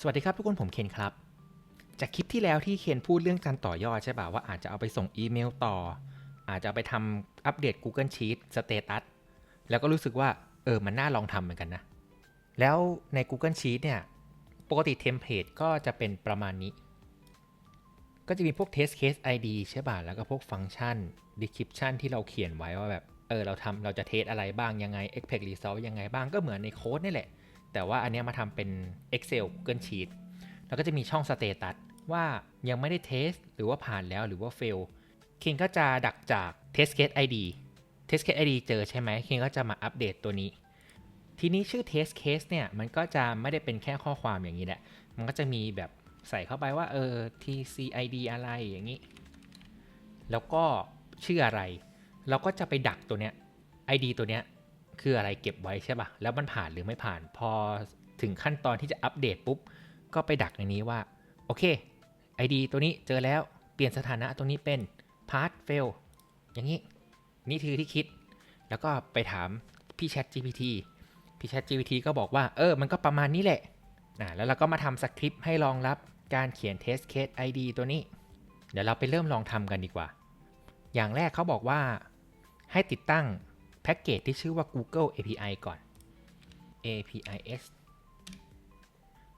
สวัสดีครับทุกคนผมเคนครับ จากคลิปที่แล้วที่เคนพูดเรื่องการต่อยอดใช่ป่ะว่าอาจจะเอาไปส่งอีเมลต่อ อาจจะเอาไปทำอัปเดต Google Sheet สเตตัสแล้วก็รู้สึกว่าเออมันน่าลองทำเหมือนกันนะ แล้วใน Google Sheet เนี่ย ปกติเทมเพลตก็จะเป็นประมาณนี้ ก็จะมีพวก test case ID ใช่ป่ะแล้วก็พวกฟังก์ชัน description ที่เราเขียนไว้ว่าแบบเออเราทำเราจะเทสอะไรบ้างยังไง expect result ยังไงบ้างก็เหมือนในโค้ดนี่แหละ แต่ว่าอันนี้มาทำเป็น Excel Google Sheet แล้วก็จะมีช่อง status ว่ายังไม่ได้เทสหรือว่าผ่านแล้วหรือว่า fail คิงก็จะดักจาก test case ID test case ID เจอใช่ไหมคิงก็จะมาอัปเดตตัวนี้ ทีนี้ชื่อ test case เนี่ย มันก็จะไม่ได้เป็นแค่ข้อความอย่างนี้แหละ มันก็จะมีแบบใส่เข้าไปว่าเออ TCID อะไรอย่างนี้ แล้วก็ชื่ออะไร เราก็จะไปดักตัวเนี้ย ID ตัวเนี้ย คืออะไรเก็บไว้ใช่ป่ะ แล้วมันผ่านหรือไม่ผ่าน พอถึงขั้นตอนที่จะอัปเดตปุ๊บ ก็ไปดักในนี้ว่า โอเค ID ตัวนี้เจอแล้ว เปลี่ยนสถานะตัวนี้เป็น pass fail อย่างนี้ นี่คือที่คิด แล้วก็ไปถามพี่ Chat GPT พี่ Chat GPT ก็บอกว่า เออ มันก็ประมาณนี้แหละนะแล้วเราก็มาทำสคริปต์ให้รองรับการเขียน test case ID ตัวนี้ เดี๋ยวเราไปเริ่มลองทำกันดีกว่า อย่างแรกเขาบอกว่าให้ติดตั้ง พ็กเกจที่ชื่อว่า Google API ก่อน APIs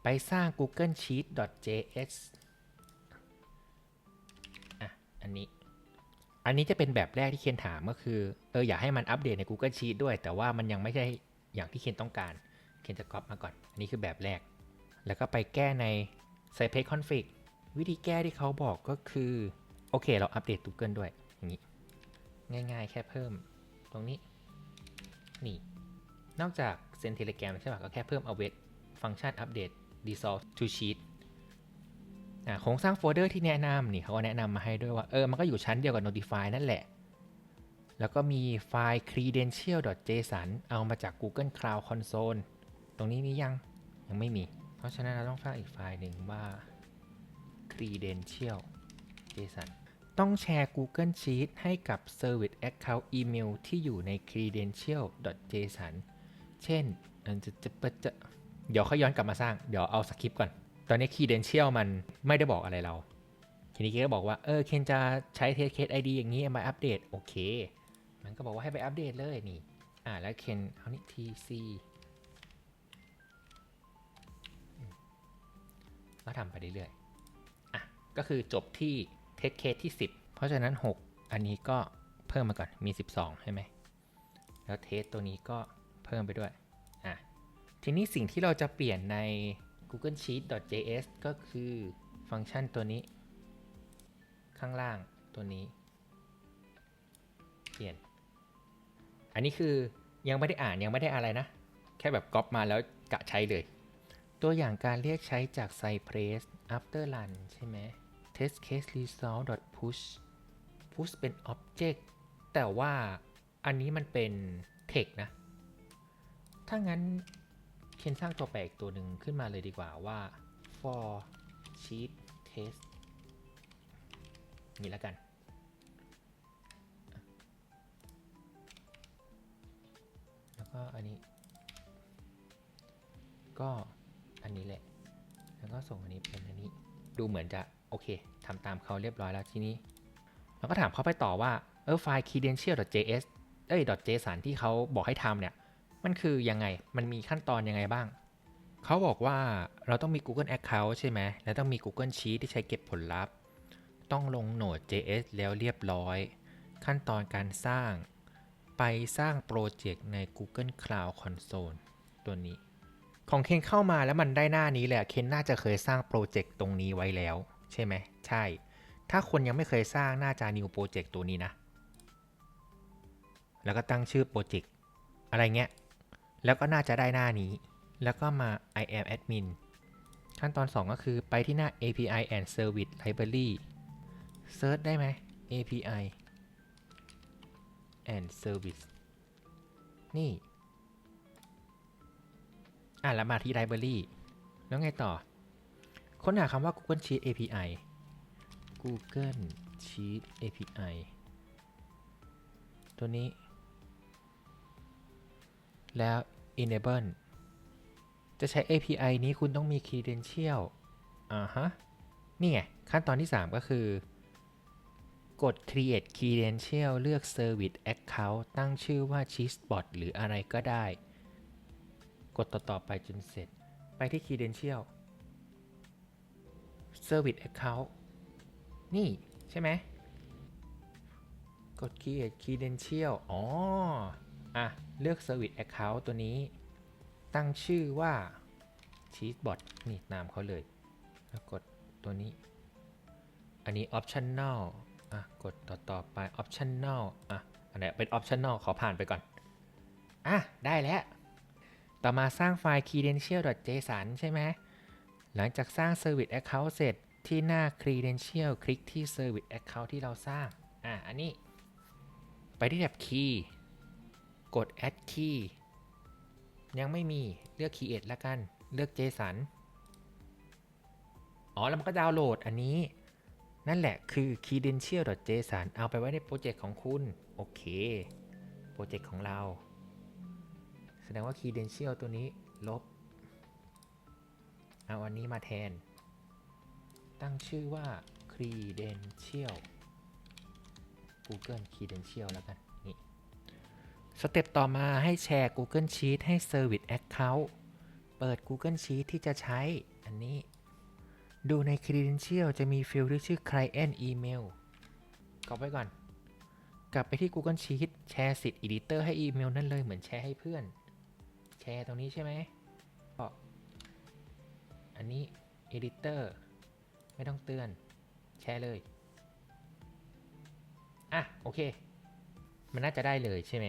ไปสร้าง Google Sheet.js อะ อันนี้ อันนี้จะเป็นแบบแรกที่เคนถามก็คือ เออ อยากให้มันอัปเดตใน Google Sheet ด้วย แต่ว่ามันยังไม่ใช่อย่างที่เคนต้องการ เคนจะก๊อปมาก่อน อันนี้คือแบบแรก แล้วก็ไปแก้ใน Cypage Config วิธีแก้ที่เขาบอกก็คือ โอเค เราอัปเดต Google ด้วย อย่างนี้ ง่ายๆ แค่เพิ่มตรงนี้ นี่ นอกจากเซนเทเลแกรมใช่ป่ะก็แค่เพิ่ม await ฟังก์ชันอัปเดต dissolve to sheet โครงสร้างโฟลเดอร์ที่แนะนำนี่เขาก็แนะนำมาให้ด้วยว่า เออ มันก็อยู่ชั้นเดียวกับ notify นั่นแหละ แล้วก็มีไฟล์ credential.json เอามาจาก Google Cloud Console ตรงนี้มียัง ยังไม่มี เพราะฉะนั้นเราต้องสร้างอีกไฟล์หนึ่งว่า credential.json ต้องแชร์ Google Sheet ให้กับ Service Account Email ที่อยู่ใน credential.json เช่นอันจะจะจะจะเดี๋ยวเขาย้อนกลับมาสร้าง เดี๋ยวเอาสคริปต์ก่อน ตอนนี้ credential มันไม่ได้บอกอะไรเรา ทีนี้เคนก็บอกว่า เออ เคนจะใช้ test case ID อย่างนี้มาอัปเดต โอเค มันก็บอกว่าให้ไปอัปเดตเลยนี่ อ่าแล้วเคนเอานี่ tc ก็ทำไปเรื่อยๆ อะ ก็คือจบที่ test case ที่ 10 เพราะฉะนั้น 6 อันนี้ก็เพิ่มมาก่อนมี 12 ใช่ไหม แล้วเทสตัวนี้ก็เพิ่มไปด้วยอะทีนี้สิ่งที่เราจะเปลี่ยนใน google sheet.js ก็คือฟังก์ชันตัวนี้ ข้างล่างตัวนี้ เปลี่ยน อันนี้คือยังไม่ได้อ่านยังไม่ได้อะไรนะ แค่แบบก๊อปมาแล้วกะใช้เลย ตัวอย่างการเรียกใช้จาก Cypress after run ใช่ไหม test case result push push เป็น object แต่ว่าอันนี้มันเป็น text นะ ถ้างั้นเคนสร้างตัวแปลอีกตัวหนึ่งขึ้นมาเลยดีกว่าว่า for sheet test นี่แล้วกัน แล้วก็อันนี้ ก็อันนี้แหละ แล้วก็ส่งอันนี้เป็นอันนี้ ดูเหมือนจะ โอเคทำตามเขาเรียบร้อยแล้วทีนี้ เราก็ถามเขาไปต่อว่าเออไฟล์ credential.js เอ้ย .json ที่เขาบอกให้ทำเนี่ย มันคือยังไง มันมีขั้นตอนยังไงบ้าง เขาบอกว่าเราต้องมี Google Account ใช่ไหม แล้วต้องมี Google Sheet ที่ใช้เก็บผลลัพธ์ ต้องลงโหนด JS แล้วเรียบร้อย ขั้นตอนการสร้าง ไปสร้างโปรเจกต์ใน Google Cloud Console ตัวนี้ ของเคนเข้ามาแล้วมันได้หน้านี้แหละ เคนน่าจะเคยสร้างโปรเจกต์ตรงนี้ไว้แล้ว ใช่ไหมใช่ ถ้าคนยังไม่เคยสร้างน่าจะ new project ตัวนี้นะ แล้วก็ตั้งชื่อโปรเจกต์อะไรเงี้ย แล้วก็น่าจะได้หน้านี้ แล้วก็มา I am admin ขั้นตอน 2 ก็คือไปที่หน้า API and Service Library Search ได้ไหม API and Service นี่ อะแล้วมาที่ Library แล้วไงต่อ ค้นหาคำว่า Google Sheet API Google Sheet API ตัวนี้ แล้ว enable จะใช้ API นี้คุณต้องมี credential อ่าฮะ นี่ไง ขั้นตอนที่ 3 ก็คือ กด create credential เลือก service account ตั้งชื่อว่า cheesebot หรืออะไรก็ได้ กดต่อ ๆ ไปจนเสร็จ ไปที่ credential service account นี่ใช่ไหมกด create credential อ๋อ อะ เลือก service account ตัวนี้ ตั้งชื่อว่า cheesebot นี่นามเขาเลย แล้วกดตัวนี้ อันนี้ optional อะ กดต่อต่อไป optional อะ อันไหนเป็น optional ขอผ่านไปก่อน อะ ได้แล้ว ต่อมาสร้างไฟล์ credential.json ใช่ไหม หลังจากสร้าง service account เสร็จที่หน้า credential คลิกที่ service account ที่เราสร้าง อะ อันนี้ ไปที่แท็บ key กด add key ยังไม่มีเลือก create แล้วกัน เลือก JSON อ๋อ แล้วมันก็ดาวน์โหลดอันนี้ นั่นแหละคือ credential.json เอาไปไว้ในโปรเจกต์ของคุณ โอเค โปรเจกต์ของเรา แสดงว่า credential ตัวนี้ลบ เอาอันนี้มาแทน ตั้งชื่อว่า credential Google credential แล้วกัน นี่ สเต็ปต่อมาให้แชร์ Google Sheet ให้ Service Account เปิด Google Sheet ที่จะใช้อันนี้ ดูใน Credential จะมีฟิลที่ชื่อ Client Email กรอกไว้ก่อน กลับไปที่ Google Sheet แชร์สิทธิ์ Editor ให้อีเมลนั่นเลยเหมือนแชร์ให้เพื่อน แชร์ตรงนี้ใช่ไหม อันนี้ Editor ไม่ต้องเตือน แชร์เลย อะ โอเค มันน่าจะได้เลยใช่ไหม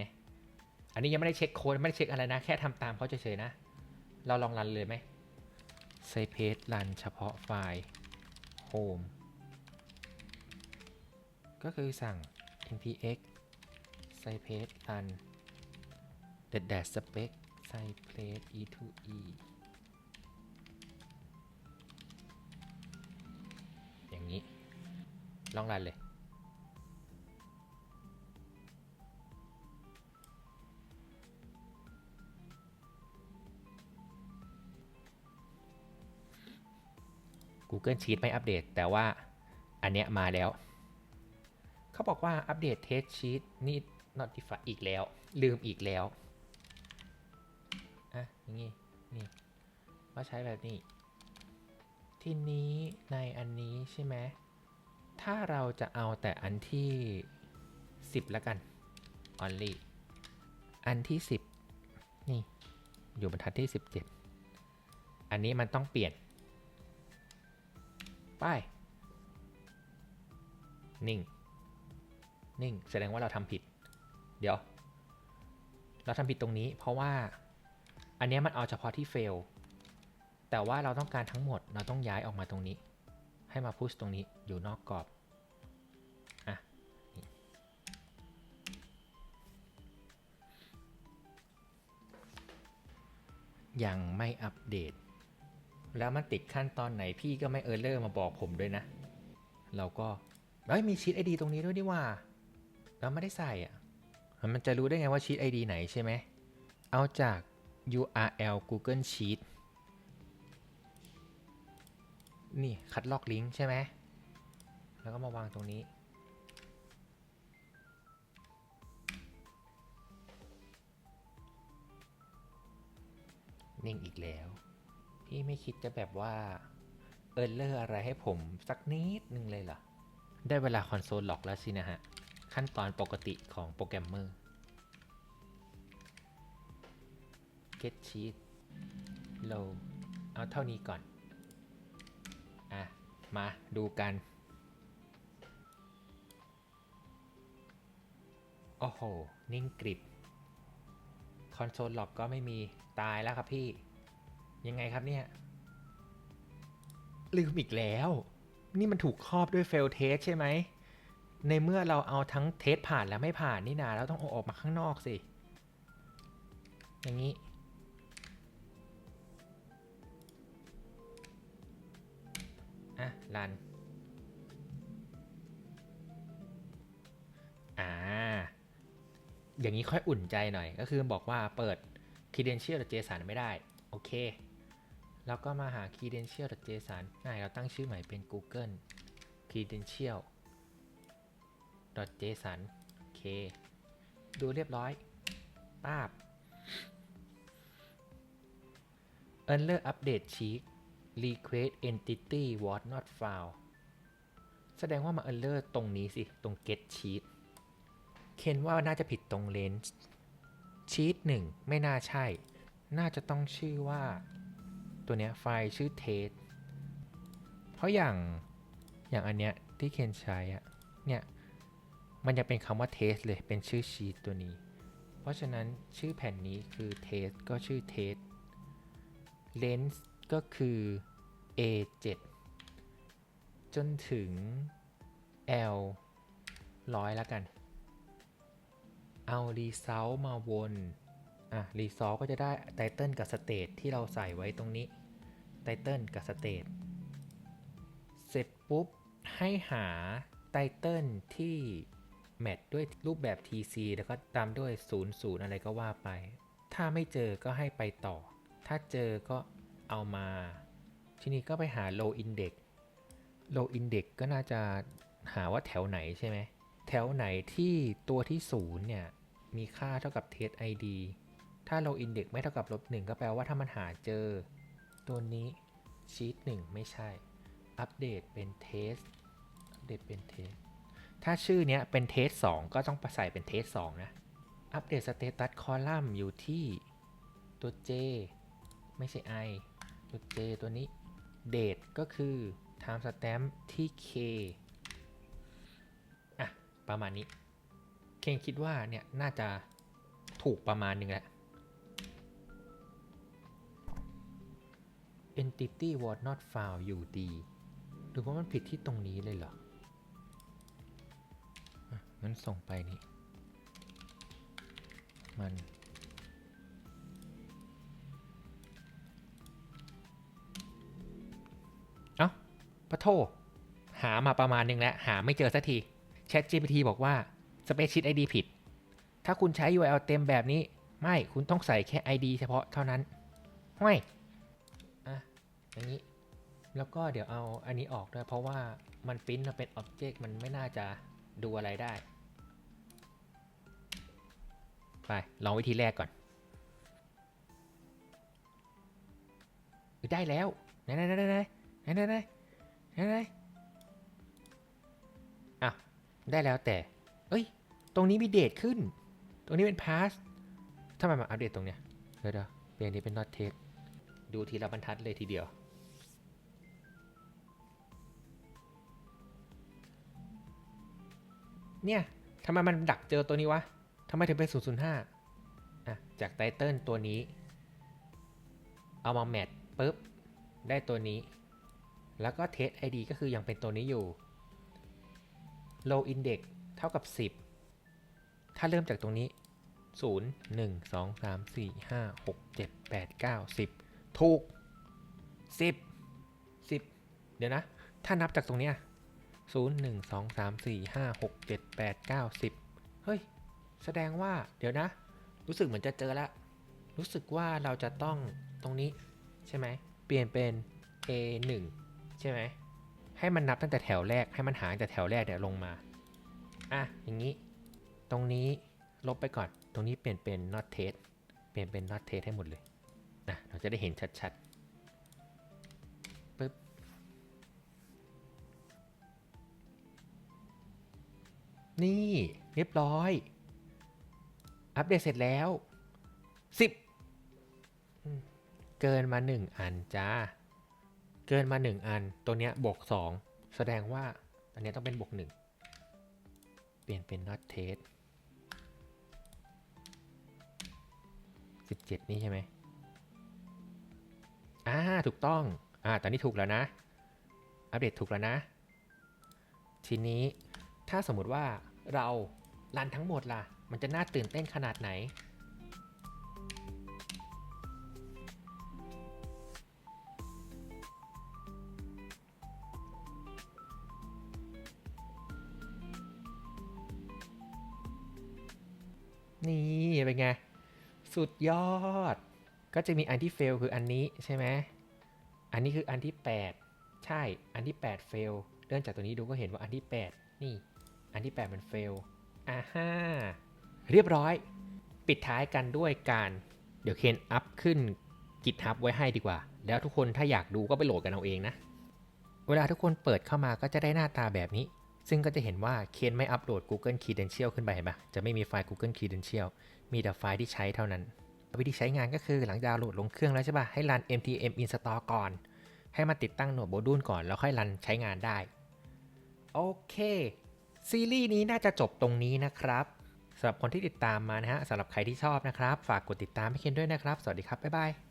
อันนี้ยังไม่ได้เช็คโค้ด ไม่ได้เช็คอะไรนะ แค่ทำตามเขาเฉยๆนะ เราลองรันเลยไหมไซเพจรันเฉพาะไฟล์ home ก็คือสั่ง npx ไซเพจรัน the dash spec ไซเพจ e2e ลองรันเลย Google Sheet ไม่อัปเดต แต่ว่าอันเนี้ยมาแล้ว เขาบอกว่าอัปเดต Test Sheet นี่ Notify อีกแล้ว ลืมอีกแล้ว อะอย่างงี้ นี่ว่าใช้แบบนี้ ทีนี้ในอันนี้ใช่ไหม ถ้าเราจะเอาแต่อันที่ 10แล้วกัน only อันที่ 10 นี่ อยู่บรรทัดที่ 17 อันนี้มันต้องเปลี่ยน ไป นิ่ง นิ่ง แสดงว่าเราทำผิด เดี๋ยว เราทำผิดตรงนี้ เพราะว่า อันนี้มันเอาเฉพาะที่เฟลแต่ว่าเราต้องการทั้งหมด เราต้องย้ายออกมาตรงนี้ ให้มาพุชตรงนี้อยู่นอกกรอบอะยังไม่อัปเดต แล้วมันติดขั้นตอนไหนพี่ก็ไม่เออร์เลอร์มาบอกผมด้วยนะ เราก็เฮ้ยมีชีตไอดีตรงนี้ด้วยดิว่า เราไม่ได้ใส่อะ มันจะรู้ได้ไงว่าชีตไอดีไหนใช่ไหม เอาจาก URL Google Sheet นี่คัดลอกลิงก์ใช่ไหม แล้วก็มาวางตรงนี้ นิ่งอีกแล้ว พี่ไม่คิดจะแบบว่า เออร์เลอร์อะไรให้ผมสักนิดนึงเลยเหรอ ได้เวลาคอนโซลล็อกแล้วสินะฮะ ขั้นตอนปกติของโปรแกรมเมอร์ get sheet low เอาเท่านี้ก่อน อะ มาดูกันโอ้โห นิ่งกริบ คอนโซลล็อกก็ไม่มีตายแล้วครับพี่ ยังไงครับเนี่ย ลืมอีกแล้ว นี่มันถูกครอบด้วยเฟลเทสใช่ไหม ในเมื่อเราเอาทั้งเทสผ่านและไม่ผ่านนี่นาเราต้องออกมาข้างนอกสิ อย่างนี้ รัน อ่า อย่างนี้ค่อยอุ่นใจหน่อย ก็คือบอกว่าเปิด credential JSON ไม่ได้ โอเค แล้วก็มาหา credential.json ง่ายเราตั้งชื่อใหม่เป็น google credential .json โอเค ดูเรียบร้อยป้าบ Error update sheet request entity was not found แสดงว่ามา error ตรงนี้สิ ตรง get sheet เคนว่าน่าจะผิดตรง range sheet หนึ่งไม่น่าใช่ น่าจะต้องชื่อว่า ตัวเนี้ยไฟล์ชื่อ test เพราะอย่างอย่างอันเนี้ยที่เคนใช้อะเนี่ยมันจะเป็นคำว่า test เลยเป็นชื่อ sheet ตัวนี้ เพราะฉะนั้นชื่อแผ่นนี้คือ test ก็ชื่อ test lens ก็คือ a7 จนถึง l ร้อยแล้วกัน เอา result มาวน อะ result ก็จะได้ title กับ state ที่เราใส่ไว้ตรงนี้ title กับ state เสร็จปุ๊บ ให้หา title ที่แมทด้วยรูปแบบ TC แล้วก็ตามด้วย 00 อะไรก็ว่าไป ถ้าไม่เจอก็ให้ไปต่อ ถ้าเจอก็ เอามา ทีนี้ก็ไปหา low index low index ก็น่าจะหาว่าแถวไหนใช่ไหม แถวไหนที่ตัวที่ 0 เนี่ย มีค่าเท่ากับ test ID ถ้า low index ไม่เท่ากับลบ1ก็แปลว่าถ้ามันหาเจอ ตัวนี้ sheet 1 ไม่ใช่ อัปเดตเป็น test อัปเดตเป็น test ถ้าชื่อเนี้ยเป็นเทส2ก็ต้องใส่เป็นเทส2นะ อัปเดตสเตตัสคอลัมน์อยู่ที่ตัว J ไม่ใช่ I ตัว J ตัวนี้ date ก็คือ time stamp ที่ K อะ ประมาณนี้ เคนคิดว่าเนี่ย น่าจะถูกประมาณหนึ่งแหละ entity was not found อยู่ดีหรือว่ามันผิดที่ตรงนี้เลยเหรองั้นส่งไปนี่ มัน ปะโทหามาประมาณนึงแล้ว หาไม่เจอสักที Chat GPT บอกว่า Spreadsheet ID ผิด ถ้าคุณใช้ URL เต็มแบบนี้ ไม่คุณต้องใส่แค่ ID เฉพาะเท่านั้นห้วยอะอย่างนี้ แล้วก็เดี๋ยวเอาอันนี้ออกด้วย เพราะว่ามันปริ้นมาเป็น Object มันไม่น่าจะดูอะไรได้ ไปลองวิธีแรกก่อน ได้แล้วไหนไหนไหนไหนไหนไหน ไหนไหนไหนอะ ได้แล้วแต่ เอ้ย ตรงนี้มีเดทขึ้น ตรงนี้เป็น pass ทำไมมาอัปเดตตรงเนี้ย เดี๋ยวเดี๋ยวเปลี่ยนนี้เป็น not test ดูทีละบรรทัดเลยทีเดียว เนี่ยทำไมมันดักเจอตัวนี้วะทำไมถึงเป็น 005 อะ จากไตเติลตัวนี้ เอามาแมทปุ๊บ ได้ตัวนี้ แล้วก็เทส ID ก็คือยังเป็นตัวนี้อยู่ low index เท่ากับ 10 ถ้าเริ่มจากตรงนี้ 0 1 2 3 4 5 6 7 8 9 10 ถูก 10 10 เดี๋ยวนะ ถ้านับจากตรงเนี้ย0 1 2 3 4 5 6 7 8 9 10 เฮ้ย แสดงว่าเดี๋ยวนะ รู้สึกเหมือนจะเจอแล้วรู้สึกว่าเราจะต้องตรงนี้ใช่ไหม เปลี่ยนเป็น A 1 ใช่ไหมให้มันนับตั้งแต่แถวแรก ให้มันหารแต่แถวแรกเนี่ยลงมาอะอย่างนี้ ตรงนี้ลบไปก่อน ตรงนี้เปลี่ยนเป็น not test เปลี่ยนเป็น not test ให้หมดเลยนะเราจะได้เห็นชัดๆปึ๊บนี่เรียบร้อย อัปเดตเสร็จแล้ว 10 เกินมา 1 อันจ้า เกินมา 1 อัน ตัวเนี้ยบวก2 แสดงว่าอันนี้ต้องเป็นบวก1 เปลี่ยนเป็น not test 17 นี่ใช่ไหมอ่า ถูกต้อง อ่า ตอนนี้ถูกแล้วนะ อัปเดตถูกแล้วนะ ทีนี้ถ้าสมมุติว่าเรารันทั้งหมดล่ะ มันจะน่าตื่นเต้นขนาดไหน นี่เป็นไง สุดยอด ก็จะมีอันที่เฟลคืออันนี้ใช่ไหมอันนี้คืออันที่ 8 ใช่อันที่ 8 เฟลเลื่อนจากตัวนี้ดูก็เห็นว่าอันที่ 8 นี่ อันที่ 8 มันเฟลอ่าฮ่าเรียบร้อย ปิดท้ายกันด้วยการ เดี๋ยวเคนอัพขึ้น GitHub ไว้ให้ดีกว่า แล้วทุกคนถ้าอยากดูก็ไปโหลดกันเอาเองนะ เวลาทุกคนเปิดเข้ามาก็จะได้หน้าตาแบบนี้ ซึ่งก็จะเห็นว่าเคนไม่อัปโหลด Google Credential ขึ้นไปเห็นปะจะไม่มีไฟล์ Google Credential มีแต่ไฟล์ที่ใช้เท่านั้น วิธีใช้งานก็คือหลังดาวน์โหลดลงเครื่องแล้วใช่ปะให้รัน npm install ก่อน ให้มันติดตั้งหน่วยโมดูลก่อนแล้วค่อยรันใช้งานได้ โอเค ซีรีส์นี้น่าจะจบตรงนี้นะครับสำหรับคนที่ติดตามมานะฮะสำหรับใครที่ชอบนะครับ ฝากกดติดตามให้เคนด้วยนะครับ สวัสดีครับ บ๊ายบาย